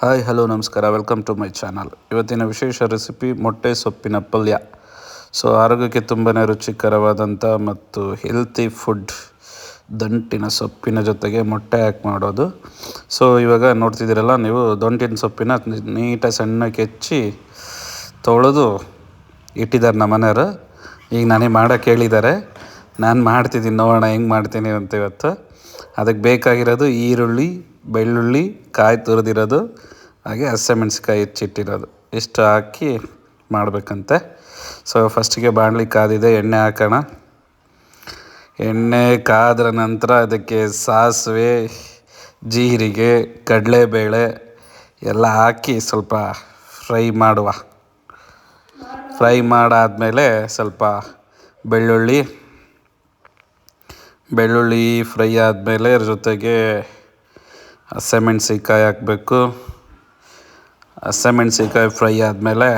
Hi, hello, ನಮಸ್ಕಾರ. Welcome to my channel ಇವತ್ತಿನ ವಿಶೇಷ ರೆಸಿಪಿ ಮೊಟ್ಟೆ ಸೊಪ್ಪಿನ ಪಲ್ಯ. ಸೊ ಆರೋಗ್ಯಕ್ಕೆ ತುಂಬಾ ರುಚಿಕರವಾದಂಥ ಮತ್ತು ಹೆಲ್ತಿ ಫುಡ್ ದಂಟಿನ ಸೊಪ್ಪಿನ ಜೊತೆಗೆ ಮೊಟ್ಟೆ ಹಾಕಿ ಮಾಡೋದು. ಸೊ ಇವಾಗ ನೋಡ್ತಿದ್ದೀರಲ್ಲ ನೀವು, ದಂಟಿನ ಸೊಪ್ಪಿನ ನೀಟಾಗಿ ಸಣ್ಣ ಹೆಚ್ಚಿ ತೊಳೆದು ಇಟ್ಟಿದ್ದಾರೆ ನಮ್ಮ ಮನೆಯವರು. ಈಗ ನನಗೆ ಮಾಡೋಕ್ಕೆ ಹೇಳಿದ್ದಾರೆ ನಾನು ಮಾಡ್ತಿದ್ದೀನಿ, ನೋಡೋಣ ಹೆಂಗೆ ಮಾಡ್ತೀನಿ ಅಂತ ಇವತ್ತು. ಅದಕ್ಕೆ ಬೇಕಾಗಿರೋದು ಈರುಳ್ಳಿ ಬೆಳ್ಳುಳ್ಳಿ, ಕಾಯಿ ತುರಿದಿರೋದು, ಹಾಗೆ ಹಸಿಮೆಣ್ಸಿಕಾಯಿ ಹೆಚ್ಚಿಟ್ಟಿರೋದು. ಇಷ್ಟು ಹಾಕಿ ಮಾಡಬೇಕಂತೆ. ಸೊ ಫಸ್ಟಿಗೆ ಬಾಣಲಿ ಕಾದಿದೆ, ಎಣ್ಣೆ ಹಾಕೋಣ. ಎಣ್ಣೆ ಕಾದ್ರ ನಂತರ ಅದಕ್ಕೆ ಸಾಸಿವೆ, ಜೀರಿಗೆ, ಕಡಲೆಬೇಳೆ ಎಲ್ಲ ಹಾಕಿ ಸ್ವಲ್ಪ ಫ್ರೈ ಮಾಡುವ. ಫ್ರೈ ಮಾಡಾದಮೇಲೆ ಸ್ವಲ್ಪ ಬೆಳ್ಳುಳ್ಳಿ. ಬೆಳ್ಳುಳ್ಳಿ ಫ್ರೈ ಆದಮೇಲೆ ಜೊತೆಗೆ ಹಸಿಮೆಣ್ಸಿನ್ಕಾಯಿ ಹಾಕಬೇಕು. ಹಸಿಮೆಣ್ಸಿನ್ಕಾಯಿ ಫ್ರೈ ಆದಮೇಲೆ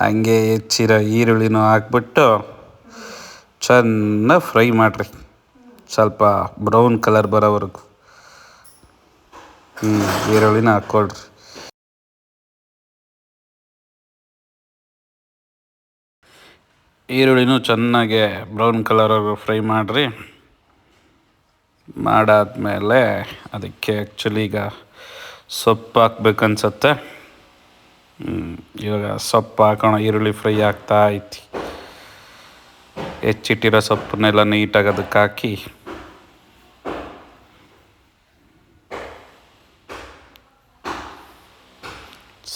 ಹಂಗೆ ಹೆಚ್ಚಿರೋ ಈರುಳ್ಳಿನೂ ಹಾಕ್ಬಿಟ್ಟು ಚೆನ್ನಾಗಿ ಫ್ರೈ ಮಾಡಿರಿ. ಸ್ವಲ್ಪ ಬ್ರೌನ್ ಕಲರ್ ಬರೋವರೆಗೂ. ಹ್ಞೂ ಈರುಳ್ಳಿನ ಹಾಕ್ಕೊಳ್ರಿ. ಈರುಳ್ಳಿನೂ ಚೆನ್ನಾಗೆ ಬ್ರೌನ್ ಕಲರ್ ಫ್ರೈ ಮಾಡಿರಿ. ಮಾಡಾದ್ಮೇಲೆ ಅದಕ್ಕೆ ಆ್ಯಕ್ಚುಲಿ ಈಗ ಸೊಪ್ಪು ಹಾಕ್ಬೇಕನ್ಸತ್ತೆ. ಇವಾಗ ಸೊಪ್ಪು ಹಾಕೋಣ, ಈರುಳ್ಳಿ ಫ್ರೈ ಆಗ್ತಾ ಐತಿ. ಹೆಚ್ಚಿಟ್ಟಿರೋ ಸೊಪ್ಪನ್ನೆಲ್ಲ ನೀಟಾಗಿ ಅದಕ್ಕೆ ಹಾಕಿ.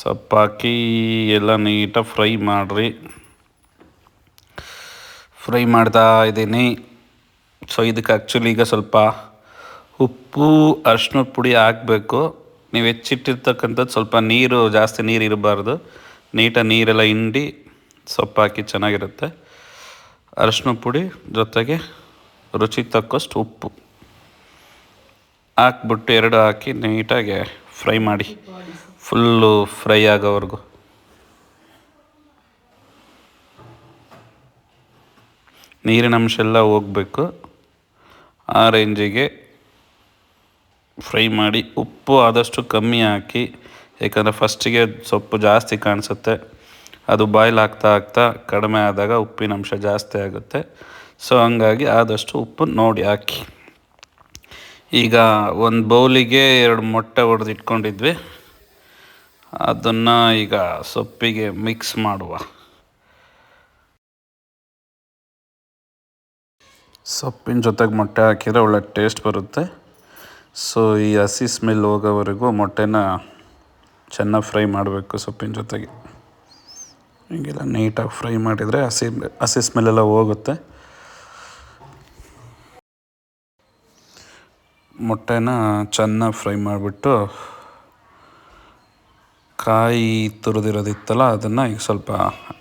ಸೊಪ್ಪು ಹಾಕಿ ಎಲ್ಲ ನೀಟಾಗಿ ಫ್ರೈ ಮಾಡಿರಿ. ಫ್ರೈ ಮಾಡ್ತಾ ಇದ್ದೀನಿ. ಸೊ ಇದಕ್ಕೆ ಆ್ಯಕ್ಚುಲಿ ಈಗ ಸ್ವಲ್ಪ ಉಪ್ಪು ಅರ್ಶಿನ ಪುಡಿ ಹಾಕಬೇಕು. ನೀವು ಹೆಚ್ಚಿಟ್ಟಿರ್ತಕ್ಕಂಥದ್ದು ಸ್ವಲ್ಪ ನೀರು, ಜಾಸ್ತಿ ನೀರು ಇರಬಾರ್ದು. ನೀಟಾಗಿ ನೀರೆಲ್ಲ ಹಿಂಡಿ ಸೊಪ್ಪು ಹಾಕಿ ಚೆನ್ನಾಗಿರುತ್ತೆ. ಅರಶಿನ ಪುಡಿ ಜೊತೆಗೆ ರುಚಿಗೆ ತಕ್ಕಷ್ಟು ಉಪ್ಪು. ಹಾಕ್ಬಿಟ್ಟು ಎರಡು ಹಾಕಿ ನೀಟಾಗಿ ಫ್ರೈ ಮಾಡಿ. ಫುಲ್ಲು ಫ್ರೈ ಆಗೋವರೆಗೂ. ನೀರಿನ ಅಂಶ ಎಲ್ಲ ಹೋಗಬೇಕು. ಆ ರೇಂಜಿಗೆ ಫ್ರೈ ಮಾಡಿ ಉಪ್ಪು ಆದಷ್ಟು ಕಮ್ಮಿ ಹಾಕಿ, ಏಕೆಂದರೆ ಫಸ್ಟಿಗೆ ಸೊಪ್ಪು ಜಾಸ್ತಿ ಕಾಣಿಸುತ್ತೆ. ಅದು ಬಾಯ್ಲ್ ಆಗ್ತಾ ಆಗ್ತಾ ಕಡಿಮೆ ಆದಾಗ ಉಪ್ಪಿನ ಅಂಶ ಜಾಸ್ತಿ ಆಗುತ್ತೆ. ಸೊ, ಹಂಗಾಗಿ ಆದಷ್ಟು ಉಪ್ಪು ನೋಡಿ ಹಾಕಿ. ಈಗ ಒಂದು ಬೌಲಿಗೆ ಎರಡು ಮೊಟ್ಟೆ ಹೊಡೆದು ಇಟ್ಕೊಂಡಿದ್ವಿ. ಅದನ್ನು ಈಗ ಸೊಪ್ಪಿಗೆ ಮಿಕ್ಸ್ ಮಾಡುವ. ಸೊಪ್ಪಿನ ಜೊತೆಗೆ ಮೊಟ್ಟೆ ಹಾಕಿದರೆ ಒಳ್ಳೆ ಟೇಸ್ಟ್ ಬರುತ್ತೆ. ಸೊ ಈ ಹಸಿ ಸ್ಮೆಲ್ ಹೋಗೋವರೆಗೂ ಮೊಟ್ಟೆನ ಚೆನ್ನಾಗಿ ಫ್ರೈ ಮಾಡಬೇಕು ಸೊಪ್ಪಿನ ಜೊತೆಗೆ. ಹೀಗೆಲ್ಲ ನೀಟಾಗಿ ಫ್ರೈ ಮಾಡಿದರೆ ಹಸಿ ಹಸಿ ಸ್ಮೆಲ್ಲೆಲ್ಲ ಹೋಗುತ್ತೆ. ಮೊಟ್ಟೆನ ಚೆನ್ನಾಗಿ ಫ್ರೈ ಮಾಡಿಬಿಟ್ಟು ಕಾಯಿ ತುರಿದಿರೋದಿತ್ತಲ್ಲ ಅದನ್ನು ಈಗ ಸ್ವಲ್ಪ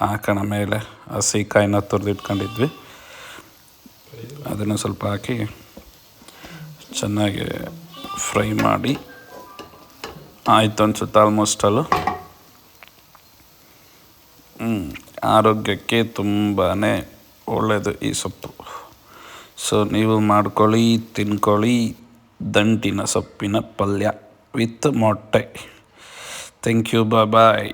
ಹಾಕೋಣ ಮೇಲೆ. ಹಸಿ ಕಾಯಿನ ತುರಿದಿಟ್ಕೊಂಡಿದ್ವಿ. ಅದನ್ನು ಸ್ವಲ್ಪ ಹಾಕಿ ಚೆನ್ನಾಗಿ ಫ್ರೈ ಮಾಡಿ. ಆಯಿತು ಅನ್ಸುತ್ತೆ ಆಲ್ಮೋಸ್ಟ್ ಅಲ್ಲೂ? ಆರೋಗ್ಯಕ್ಕೆ ತುಂಬಾ ಒಳ್ಳೆಯದು ಈ ಸೊಪ್ಪು. ಸೊ ನೀವು ಮಾಡ್ಕೊಳ್ಳಿ, ತಿನ್ಕೊಳ್ಳಿ. ದಂಟಿನ ಸೊಪ್ಪಿನ ಪಲ್ಯ ವಿತ್ ಮೊಟ್ಟೆ. Thank you bye